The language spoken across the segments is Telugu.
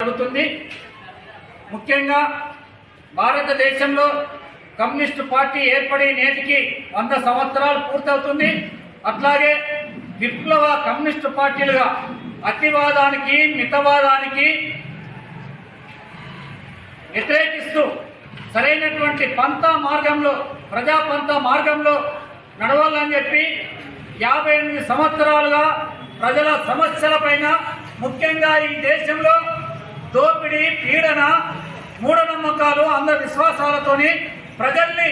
జరుగుతుంది. ముఖ్యంగా భారతదేశంలో కమ్యూనిస్టు పార్టీ ఏర్పడి నేటికి వంద సంవత్సరాలు పూర్తవుతుంది. అట్లాగే విప్లవ కమ్యూనిస్టు పార్టీలుగా అతివాదానికి మితవాదానికి వ్యతిరేకిస్తూ సరైనటువంటి పంత మార్గంలో ప్రజాపంత మార్గంలో నడవాలని చెప్పి యాభై ఎనిమిది సంవత్సరాలుగా ప్రజల సమస్యలపైన ముఖ్యంగా ఈ దేశంలో దోపిడీ పీడన మూఢనమ్మకాలు అంధ విశ్వాసాలతోని ప్రజల్ని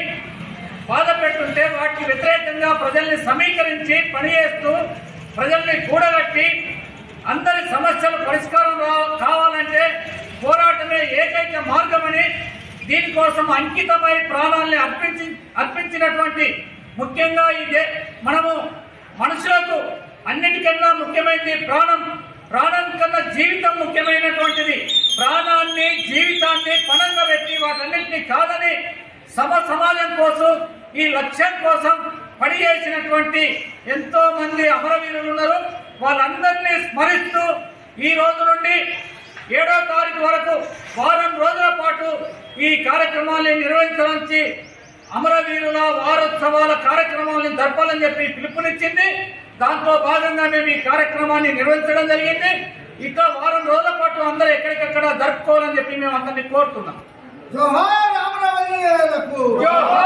బాధ పెట్టుంటే వాటికి వ్యతిరేకంగా ప్రజల్ని సమీకరించి పనిచేస్తూ ప్రజల్ని కూడగట్టి అందరి సమస్యలు పరిష్కారం రా- కావాలంటే పోరాటమే ఏకైక మార్గమని దీనికోసం అంకితమై ప్రాణాల్ని అర్పించి అర్పించినటువంటి ముఖ్యంగా ఇదే మనము మనుషులకు అన్నిటికన్నా ముఖ్యమైనది ప్రాణం. ప్రాణం కన్నా జీవితం ముఖ్యమైనటువంటిది ప్రాణాన్ని జీవితాన్ని పణంగా పెట్టి వాటన్నింటినీ కాదని సమ సమాజం కోసం ఈ లక్ష్యం కోసం పనిచేసినటువంటి ఎంతో మంది అమరవీరులు ఉన్నారు. వాళ్ళందరినీ స్మరిస్తూ ఈ రోజు నుండి ఏడో తారీఖు వరకు వారం రోజుల పాటు ఈ కార్యక్రమాన్ని నిర్వహించడానికి అమరవీరుల వారోత్సవాల కార్యక్రమాన్ని జరపాలని చెప్పి పిలుపునిచ్చింది. దాంట్లో భాగంగా మేము ఈ కార్యక్రమాన్ని నిర్వహించడం జరిగింది. ఇక అందరూ ఎక్కడికక్కడ జరుపుకోవాలని చెప్పి మేము అందరినీ కోరుతున్నాం. జోహార్ జోహార్